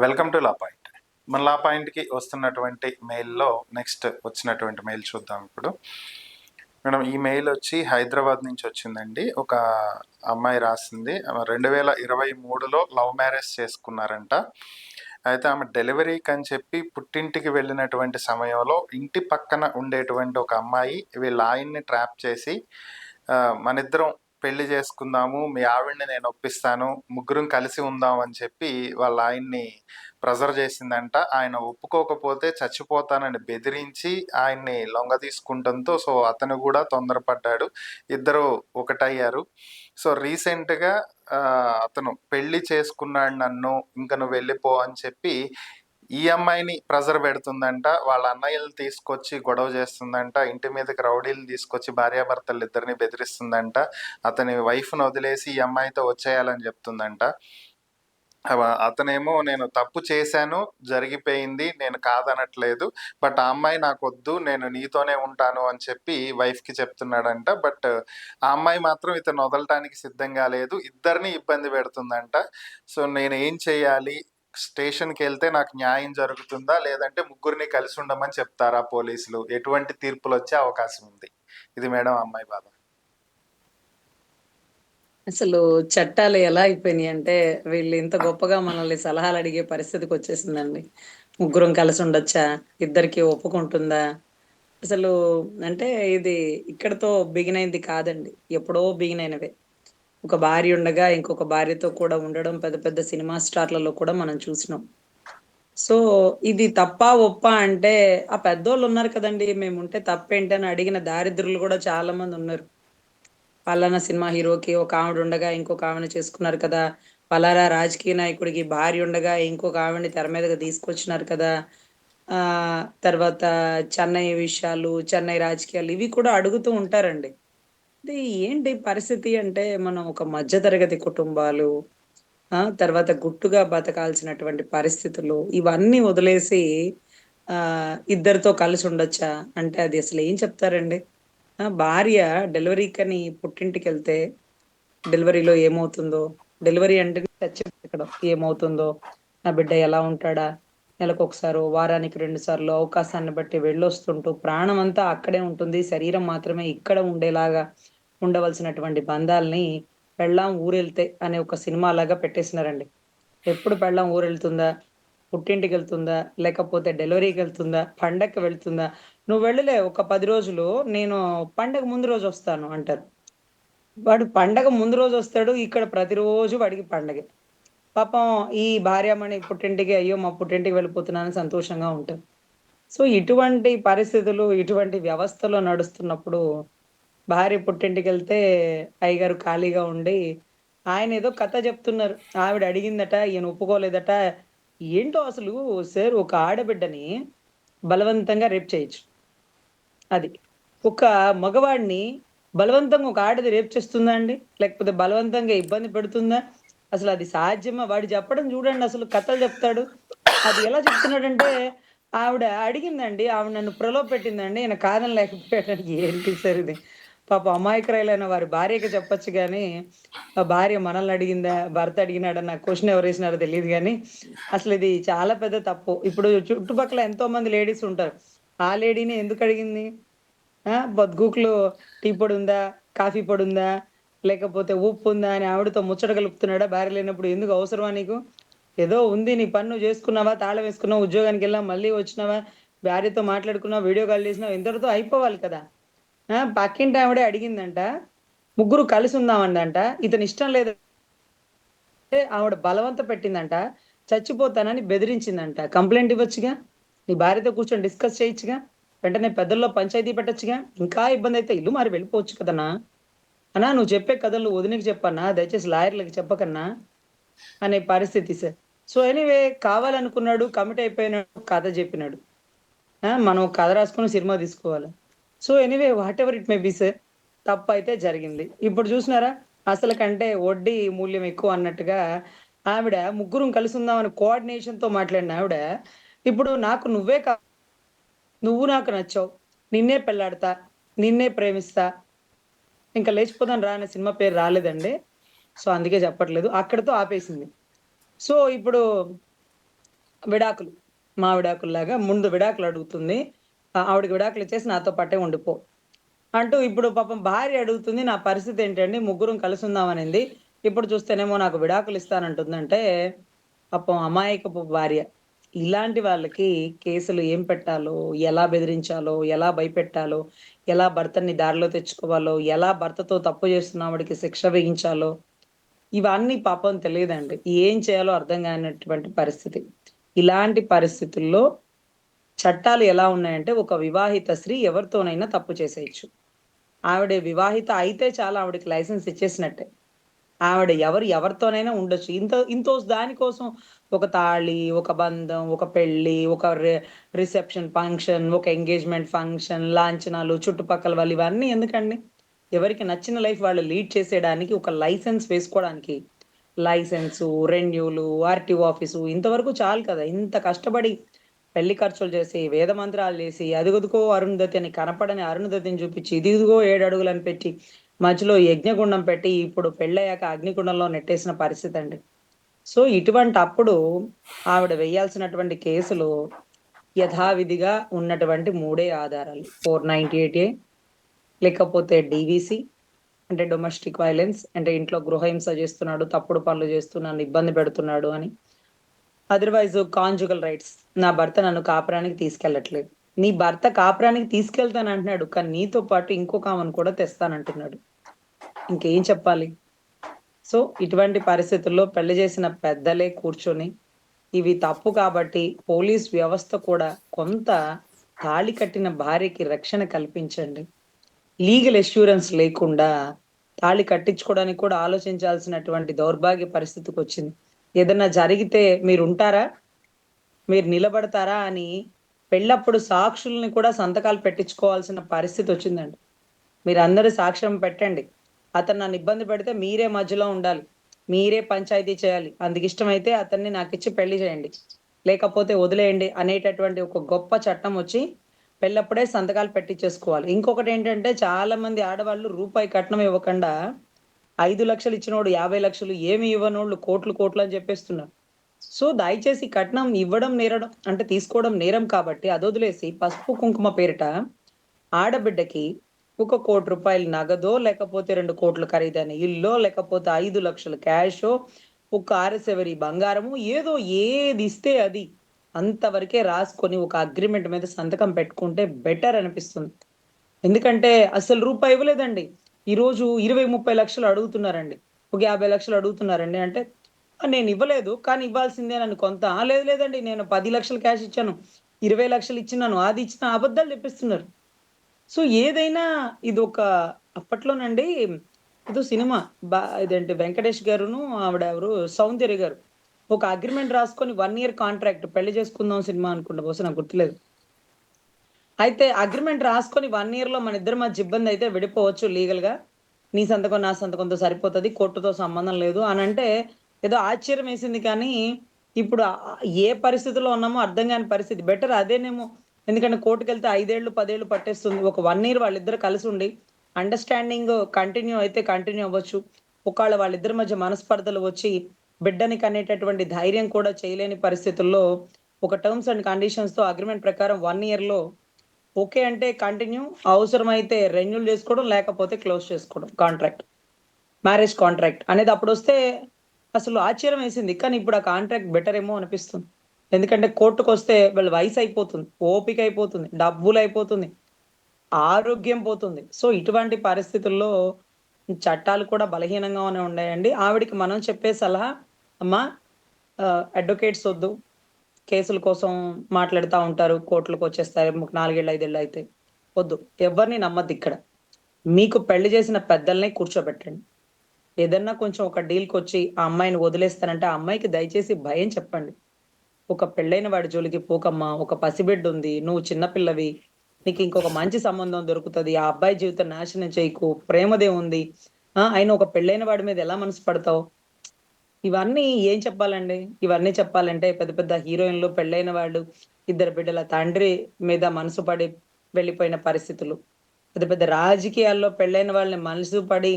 Welcome to law point మన లా పాయింట్కి వస్తున్నటువంటి మెయిల్లో నెక్స్ట్ వచ్చినటువంటి మెయిల్ చూద్దాం ఇప్పుడు. మేడం ఈ మెయిల్ వచ్చి హైదరాబాద్ నుంచి వచ్చిందండి. ఒక అమ్మాయి రాసింది. రెండు వేల ఇరవై మూడులో లవ్ మ్యారేజ్ చేసుకున్నారంట. అయితే ఆమె డెలివరీకి అని చెప్పి పుట్టింటికి వెళ్ళినటువంటి సమయంలో ఇంటి పక్కన ఉండేటువంటి ఒక అమ్మాయి వీళ్ళ ఆయన్ని ట్రాప్ చేసి మనిద్దరం పెళ్ళి చేసుకుందాము మీ ఆవిడ్ని నేను ఒప్పిస్తాను ముగ్గురం కలిసి ఉందాం అని చెప్పి వాళ్ళ ఆయన్ని ప్రెజర్ చేసిందంట. ఆయన ఒప్పుకోకపోతే చచ్చిపోతానని బెదిరించి ఆయన్ని లొంగ తీసుకుంటంతో సో అతను కూడా తొందరపడ్డాడు. ఇద్దరు ఒకటయ్యారు. సో రీసెంట్గా అతను పెళ్ళి చేసుకున్నాడు నన్ను ఇంకా నువ్వు వెళ్ళిపో అని చెప్పి ఈ అమ్మాయిని ప్రెజర్ పెడుతుందంట. వాళ్ళ అన్నయ్యలు తీసుకొచ్చి గొడవ చేస్తుందంట. ఇంటి మీదకి రౌడీలు తీసుకొచ్చి భార్యాభర్తలు ఇద్దరిని బెదిరిస్తుందంట. అతని వైఫ్ను వదిలేసి ఈ అమ్మాయితో వచ్చేయాలని చెప్తుందంట. అతనేమో నేను తప్పు చేశాను జరిగిపోయింది నేను కాదనట్లేదు బట్ ఆ అమ్మాయి నాకు వద్దు నేను నీతోనే ఉంటాను అని చెప్పి వైఫ్కి చెప్తున్నాడంట. బట్ ఆ అమ్మాయి మాత్రం ఇతను వదలటానికి సిద్ధంగా లేదు. ఇద్దరిని ఇబ్బంది పెడుతుందంట. సో నేను ఏం చేయాలి? స్టేషన్కి వెళ్తే నాకు న్యాయం జరుగుతుందా? లేదంటే ముగ్గురిని కలిసి ఉండమని చెప్తారా పోలీసులు? ఎటువంటి తీర్పులు వచ్చే అవకాశం ఉంది? ఇది మేడం అమ్మాయి బాధ. అసలు చట్టాలు ఎలా అయిపోయినాయి అంటే వీళ్ళు ఇంత గొప్పగా మనల్ని సలహాలు అడిగే పరిస్థితికి వచ్చేసిందండి ముగ్గురం కలిసి ఉండొచ్చా? ఇద్దరికి ఒప్పుకుంటుందా? అసలు అంటే ఇది ఇక్కడతో బిగినైంది కాదండి. ఎప్పుడో బిగినైనవే. ఒక భార్య ఉండగా ఇంకొక భార్యతో కూడా ఉండడం పెద్ద పెద్ద సినిమా స్టార్లలో కూడా మనం చూసినాం. సో ఇది తప్ప ఒప్ప అంటే ఆ పెద్దోళ్ళు ఉన్నారు కదండి మేము ఉంటే తప్పేంటి అని అడిగిన దారిద్రులు కూడా చాలా మంది ఉన్నారు. పలానా సినిమా హీరోకి ఒక ఆవిడ ఉండగా ఇంకొక ఆవిడ చేసుకున్నారు కదా పలానా రాజకీయ నాయకుడికి భార్య ఉండగా ఇంకొక ఆవిడని తెర మీదగా తీసుకొచ్చినారు కదా తర్వాత చెన్నై విషయాలు చెన్నై రాజకీయాలు ఇవి కూడా అడుగుతూ ఉంటారండి. ఇది ఏంటి పరిస్థితి అంటే మనం ఒక మధ్యతరగతి కుటుంబాలు ఆ తర్వాత గుట్టుగా బతకాల్సినటువంటి పరిస్థితులు ఇవన్నీ వదిలేసి ఆ ఇద్దరితో కలిసి ఉండొచ్చా? అంటే అది అసలు ఏం చెప్తారండి? ఆ భార్య డెలివరీకని పుట్టింటికి వెళ్తే డెలివరీలో ఏమవుతుందో డెలివరీ అంటే చచ్చిన ఇక్కడ ఏమవుతుందో నా బిడ్డ ఎలా ఉంటాడా? నెలకు ఒకసారి వారానికి రెండు సార్లు అవకాశాన్ని బట్టి వెళ్ళొస్తుంటూ ప్రాణం అంతా అక్కడే ఉంటుంది శరీరం మాత్రమే ఇక్కడ ఉండేలాగా ఉండవలసినటువంటి బంధాలని పెళ్ళాం ఊరెళ్తే అనే ఒక సినిమా లాగా పెట్టేసినారండి. ఎప్పుడు పెళ్ళాం ఊరెళ్తుందా? పుట్టింటికి వెళ్తుందా? లేకపోతే డెలివరీకి వెళ్తుందా? పండగకి వెళ్తుందా? నువ్వు వెళ్ళలే ఒక పది రోజులు నేను పండగ ముందు రోజు వస్తాను అంటారు. వాడు పండగ ముందు రోజు వస్తాడు ఇక్కడ ప్రతిరోజు వాడికి పండగే. పాపం ఈ భార్యమణి పుట్టింటికి అయ్యో మా పుట్టింటికి వెళ్ళిపోతున్నానని సంతోషంగా ఉంటారు. సో ఇటువంటి పరిస్థితులు ఇటువంటి వ్యవస్థలో నడుస్తున్నప్పుడు భార్య పుట్టింటికి వెళ్తే అయ్యగారు ఖాళీగా ఉండి ఆయన ఏదో కథ చెప్తున్నారు. ఆవిడ అడిగిందట ఈయన ఒప్పుకోలేదట. ఏంటో అసలు సార్ ఒక ఆడబిడ్డని బలవంతంగా రేప్ చేయొచ్చు. అది ఒక మగవాడిని బలవంతంగా ఒక ఆడది రేప్ చేస్తుందా అండి? లేకపోతే బలవంతంగా ఇబ్బంది పెడుతుందా? అసలు అది సాధ్యమా? వాడు చెప్పడం చూడండి అసలు కథలు చెప్తాడు. అది ఎలా చెప్తున్నాడంటే ఆవిడ అడిగిందండి ఆవిడ నన్ను ప్రలోభ పెట్టిందండి ఈయన కాదని లేకపోయాడు ఏంటి సార్ ఇది? పాప అమాయకురాయలైన వారి భార్యకి చెప్పొచ్చు కానీ ఆ భార్య మనల్ని అడిగిందా భర్త అడిగినాడన్న నాకు క్వశ్చన్ ఎవరు వేసినారో తెలియదు కానీ అసలు ఇది చాలా పెద్ద తప్పు. ఇప్పుడు చుట్టుపక్కల ఎంతో మంది లేడీస్ ఉంటారు. ఆ లేడీని ఎందుకు అడిగింది? ఆ? బద్గూకులో టీ పొడి ఉందా కాఫీ పొడి ఉందా లేకపోతే ఉప్పు ఉందా అని ఆవిడతో ముచ్చట కలుపుతున్నాడా? భార్య లేనప్పుడు ఎందుకు అవసరమా నీకు? ఏదో ఉంది నీ పన్ను చేసుకున్నావా తాళం వేసుకున్నావా ఉద్యోగానికి వెళ్ళావు మళ్ళీ వచ్చినావా భార్యతో మాట్లాడుకున్నావా వీడియో కాల్ చేసినావా ఇంతటితో అయిపోవాలి కదా. పక్కింటి ఆవిడే అడిగిందంట ముగ్గురు కలిసి ఉందామందంట ఇతని ఇష్టం లేదు అంటే ఆవిడ బలవంత పెట్టిందంట చచ్చిపోతానని బెదిరించిందంట. కంప్లైంట్ ఇవ్వచ్చుగా? నీ భార్యతో కూర్చొని డిస్కస్ చేయొచ్చుగా? వెంటనే పెద్దల్లో పంచాయతీ పెట్టచ్చుగా? ఇంకా ఇబ్బంది అయితే ఇల్లు మారి వెళ్ళిపోవచ్చు కదనా అన్నా నువ్వు చెప్పే కథలు వదినకి చెప్పన్నా దయచేసి లాయర్లకి చెప్పకన్నా అనే పరిస్థితి సార్. సో ఎనీవే కావాలనుకున్నాడు కమిట్ అయిపోయినాడు కథ చెప్పినాడు. మనం కథ రాసుకుని సినిమా తీసుకోవాలి? So anyway whatever it may be sir తప్పు అయితే జరిగింది. ఇప్పుడు చూసినారా? అసలు కంటే వడ్డీ మూల్యం ఎక్కువ అన్నట్టుగా ఆవిడ ముగ్గురం కలిసి ఉందామని కోఆర్డినేషన్తో మాట్లాడిన ఆవిడ ఇప్పుడు నాకు నువ్వే కా నువ్వు నాకు నచ్చావు. నిన్నే పెళ్ళాడతా నిన్నే ప్రేమిస్తా. ఇంకా లేచిపోతాను రా అనే సినిమా పేరు రాలేదండి. సో అందుకే చెప్పట్లేదు. అక్కడితో ఆపేసింది. సో ఇప్పుడు విడాకులు మా విడాకుల్లాగా ముందు విడాకులు అడుగుతుంది. ఆవిడకి విడాకులు ఇచ్చేసి నాతో పట్టే ఉండిపో. అంటూ ఇప్పుడు పాపం భార్య అడుగుతుంది నా పరిస్థితి ఏంటండి? ముగ్గురం కలిసి ఉందామనింది ఇప్పుడు చూస్తేనేమో నాకు విడాకులు ఇస్తానంటుందంటే పాపం అమాయకపు భార్య. ఇలాంటి వాళ్ళకి కేసులు ఏం పెట్టాలో ఎలా బెదిరించాలో ఎలా భయపెట్టాలో ఎలా భర్తని దారిలో తెచ్చుకోవాలో ఎలా భర్తతో తప్పు చేస్తున్న వాడికి శిక్ష వేయించాలో ఇవన్నీ పాపం తెలియదండి. ఏం చేయాలో అర్థం కానటువంటి పరిస్థితి. ఇలాంటి పరిస్థితుల్లో చట్టాలు ఎలా ఉన్నాయంటే ఒక వివాహిత స్త్రీ ఎవరితోనైనా తప్పు చేసేయచ్చు. ఆవిడ వివాహిత అయితే చాలా ఆవిడకి లైసెన్స్ ఇచ్చేసినట్టే. ఆవిడ ఎవరు ఎవరితోనైనా ఉండొచ్చు. ఇంత ఇంతో దానికోసం ఒక తాళి ఒక బంధం ఒక పెళ్ళి ఒక రిసెప్షన్ ఫంక్షన్ ఒక ఎంగేజ్మెంట్ ఫంక్షన్ లాంఛనాలు చుట్టుపక్కల వాళ్ళు ఇవన్నీ ఎందుకండి? ఎవరికి నచ్చిన లైఫ్ వాళ్ళు లీడ్ చేసేయడానికి ఒక లైసెన్స్ వేసుకోవడానికి లైసెన్సు రెన్యూలు ఆర్టీఓ ఆఫీసు ఇంతవరకు చాలు కదా. ఇంత కష్టపడి పెళ్ళి ఖర్చులు చేసి వేద మంత్రాలు చేసి అదిగుదుకో అరుణధతి అని కనపడని అరుణధతిని చూపించి ఇదిగో ఏడు అడుగులను పెట్టి మధ్యలో యజ్ఞగుండం పెట్టి ఇప్పుడు పెళ్ళయ్యాక అగ్నిగుండంలో నెట్టేసిన పరిస్థితి అండి. సో ఇటువంటి అప్పుడు ఆవిడ వేయాల్సినటువంటి కేసులు యథావిధిగా ఉన్నటువంటి మూడే ఆధారాలు. ఫోర్ నైన్టీ ఎయిట్ ఏ లేకపోతే డివిసి అంటే డొమెస్టిక్ వైలెన్స్ అంటే ఇంట్లో గృహహింస చేస్తున్నాడు తప్పుడు పనులు చేస్తూ నన్ను ఇబ్బంది పెడుతున్నాడు అని. అదర్వైజ్ కాంజుగల్ రైట్స్ నా భర్త నన్ను కాపురానికి తీసుకెళ్ళట్లేదు. నీ భర్త కాపురానికి తీసుకెళ్తాను అంటున్నాడు కానీ నీతో పాటు ఇంకొక ఆమెను కూడా తెస్తానంటున్నాడు ఇంకేం చెప్పాలి? సో ఇటువంటి పరిస్థితుల్లో పెళ్ళి చేసిన పెద్దలే కూర్చొని ఇవి తప్పు కాబట్టి పోలీస్ వ్యవస్థ కూడా కొంత తాళి కట్టిన భార్యకి రక్షణ కల్పించండి. లీగల్ ఎష్యూరెన్స్ లేకుండా తాళి కట్టించుకోవడానికి కూడా ఆలోచించాల్సినటువంటి దౌర్భాగ్య పరిస్థితికి వచ్చింది. ఏదన్నా జరిగితే మీరు ఉంటారా మీరు నిలబడతారా అని పెళ్ళప్పుడు సాక్షుల్ని కూడా సంతకాలు పెట్టించుకోవాల్సిన పరిస్థితి వచ్చిందండి. మీరు అందరూ సాక్ష్యం పెట్టండి. అతను నన్ను ఇబ్బంది పెడితే మీరే మధ్యలో ఉండాలి. మీరే పంచాయతీ చేయాలి. అందుకు ఇష్టమైతే అతన్ని నాకు ఇచ్చి పెళ్ళి చేయండి. లేకపోతే వదిలేయండి అనేటటువంటి ఒక గొప్ప చట్టం వచ్చి పెళ్ళప్పుడే సంతకాలు పెట్టించేసుకోవాలి. ఇంకొకటి ఏంటంటే చాలా మంది ఆడవాళ్ళు రూపాయి కట్నం ఇవ్వకుండా ఐదు లక్షలు ఇచ్చినోడు యాభై లక్షలు ఏమి ఇవ్వనోళ్ళు కోట్లు కోట్లు అని చెప్పేస్తున్నారు. సో దయచేసి కట్నం ఇవ్వడం నేరడం అంటే తీసుకోవడం నేరం కాబట్టి అది వదిలేసి పసుపు కుంకుమ పేరిట ఆడబిడ్డకి ఒక కోటి రూపాయలు నగదో లేకపోతే రెండు కోట్లు ఖరీదైన ఇల్లో లేకపోతే ఐదు లక్షలు క్యాషో ఒక ఆరసెవరి బంగారము ఏదో ఏది ఇస్తే అది అంతవరకే రాసుకొని ఒక అగ్రిమెంట్ మీద సంతకం పెట్టుకుంటే బెటర్ అనిపిస్తుంది. ఎందుకంటే అసలు రూపాయి ఇవ్వలేదండి. ఈరోజు ఇరవై ముప్పై లక్షలు అడుగుతున్నారండి. ఒక యాభై లక్షలు అడుగుతున్నారండి అంటే నేను ఇవ్వలేదు కానీ ఇవ్వాల్సిందే నన్ను కొంత. లేదు లేదండి నేను పది లక్షలు క్యాష్ ఇచ్చాను ఇరవై లక్షలు ఇచ్చినాను అది ఇచ్చిన అబద్ధాలు చెప్పిస్తున్నారు. సో ఏదైనా ఇది ఒక అప్పట్లోనండి ఏదో సినిమా బా ఇదేంటి వెంకటేష్ గారును ఆవిడ ఎవరు సౌందర్య గారు ఒక అగ్రిమెంట్ రాసుకొని వన్ ఇయర్ కాంట్రాక్ట్ పెళ్ళి చేసుకుందాం సినిమా అనుకుంటా బహుశా నాకు గుర్తులేదు. అయితే అగ్రిమెంట్ రాసుకొని వన్ ఇయర్లో మన ఇద్దరు మధ్య ఇబ్బంది అయితే విడిపోవచ్చు లీగల్గా. నీ సంతకం నా సంతకంతో సరిపోతుంది కోర్టుతో సంబంధం లేదు అని అంటే ఏదో ఆశ్చర్యం వేసింది కానీ ఇప్పుడు ఏ పరిస్థితిలో ఉన్నామో అర్థం కాని పరిస్థితి. బెటర్ అదేనేమో. ఎందుకంటే కోర్టుకు వెళ్తే ఐదేళ్ళు పదేళ్ళు పట్టేస్తుంది. ఒక వన్ ఇయర్ వాళ్ళిద్దరు కలిసి ఉండి అండర్స్టాండింగ్ కంటిన్యూ అయితే కంటిన్యూ అవ్వచ్చు. ఒకవేళ వాళ్ళిద్దరి మధ్య మనస్పర్ధలు వచ్చి బిడ్డని కనేటటువంటి ధైర్యం కూడా చేయలేని పరిస్థితుల్లో ఒక టర్మ్స్ అండ్ కండిషన్స్తో అగ్రిమెంట్ ప్రకారం వన్ ఇయర్లో ఓకే అంటే కంటిన్యూ అవసరమైతే రెన్యూల్ చేసుకోవడం లేకపోతే క్లోజ్ చేసుకోవడం. కాంట్రాక్ట్. మ్యారేజ్ కాంట్రాక్ట్ అనేది అప్పుడు వస్తే అసలు ఆశ్చర్యం వేసింది. కానీ ఇప్పుడు ఆ కాంట్రాక్ట్ బెటర్ ఏమో అనిపిస్తుంది. ఎందుకంటే కోర్టుకు వస్తే వాళ్ళ వయసు అయిపోతుంది ఓపిక అయిపోతుంది డబ్బులు అయిపోతుంది ఆరోగ్యం పోతుంది. సో ఇటువంటి పరిస్థితుల్లో చట్టాలు కూడా బలహీనంగానే ఉన్నాయండి. ఆవిడికి మనం చెప్పే సలహా అమ్మ అడ్వకేట్స్ వద్దు కేసుల కోసం మాట్లాడుతూ ఉంటారు కోర్టులకు వచ్చేస్తారు నాలుగేళ్ళు ఐదేళ్ళు అయితే. వద్దు ఎవరిని నమ్మద్దు ఇక్కడ. మీకు పెళ్ళి చేసిన పెద్దల్ని కూర్చోబెట్టండి. ఏదన్నా కొంచెం ఒక డీల్కి వచ్చి ఆ అమ్మాయిని వదిలేస్తానంటే ఆ అమ్మాయికి దయచేసి భయం చెప్పండి. ఒక పెళ్ళైన వాడి జోలికి పోకమ్మా ఒక పసిబిడ్డ ఉంది నువ్వు చిన్నపిల్లవి నీకు ఇంకొక మంచి సంబంధం దొరుకుతుంది ఆ అబ్బాయి జీవితం నాశనం చేయకు ప్రేమదే ఉంది. ఆయన ఒక పెళ్ళైన వాడి మీద ఎలా మనసు పడతావు? ఇవన్నీ ఏం చెప్పాలండి? ఇవన్నీ చెప్పాలంటే పెద్ద పెద్ద హీరోయిన్లు పెళ్ళైన వాళ్ళు ఇద్దరు బిడ్డల తండ్రి మీద మనసు పడి వెళ్ళిపోయిన పరిస్థితులు. పెద్ద పెద్ద రాజకీయాల్లో పెళ్ళైన వాళ్ళని మనసు పడి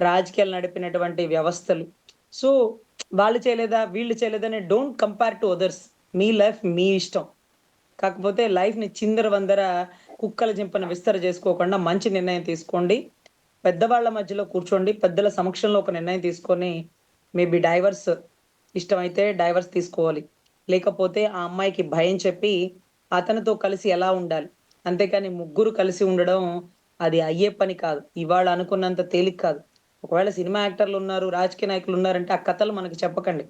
రాజకీయాలు నడిపినటువంటి వ్యవస్థలు. సో వాళ్ళు చేయలేదా వీళ్ళు చేయలేదని డోంట్ కంపేర్ టు అదర్స్ మీ లైఫ్ మీ ఇష్టం. కాకపోతే లైఫ్ని చిందర వందర కుక్కల జింపన విస్తర చేసుకోకుండా మంచి నిర్ణయం తీసుకోండి. పెద్దవాళ్ళ మధ్యలో కూర్చోండి. పెద్దల సమక్షంలో ఒక నిర్ణయం తీసుకొని మేబీ డైవర్స్ ఇష్టమైతే డైవర్స్ తీసుకోవాలి. లేకపోతే ఆ అమ్మాయికి భయం చెప్పి అతనితో కలిసి ఎలా ఉండాలి? అంతేకాని ముగ్గురు కలిసి ఉండడం అది అయ్యే పని కాదు. ఇవాళ అనుకున్నంత తేలిక కాదు. ఒకవేళ సినిమా యాక్టర్లు ఉన్నారు రాజకీయ నాయకులు ఉన్నారంటే ఆ కథలు మనకి చెప్పకండి.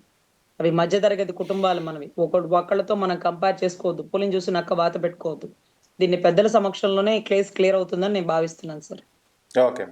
అవి మధ్యతరగతి కుటుంబాలు మనవి. ఒకటి ఒక్కళ్ళతో మనం కంపేర్ చేసుకోవద్దు. పులిని చూసి నక్క వాత పెట్టుకోవద్దు. దీన్ని పెద్దల సమక్షంలోనే క్లేస్ క్లియర్ అవుతుందని నేను భావిస్తున్నాను సార్ ఓకే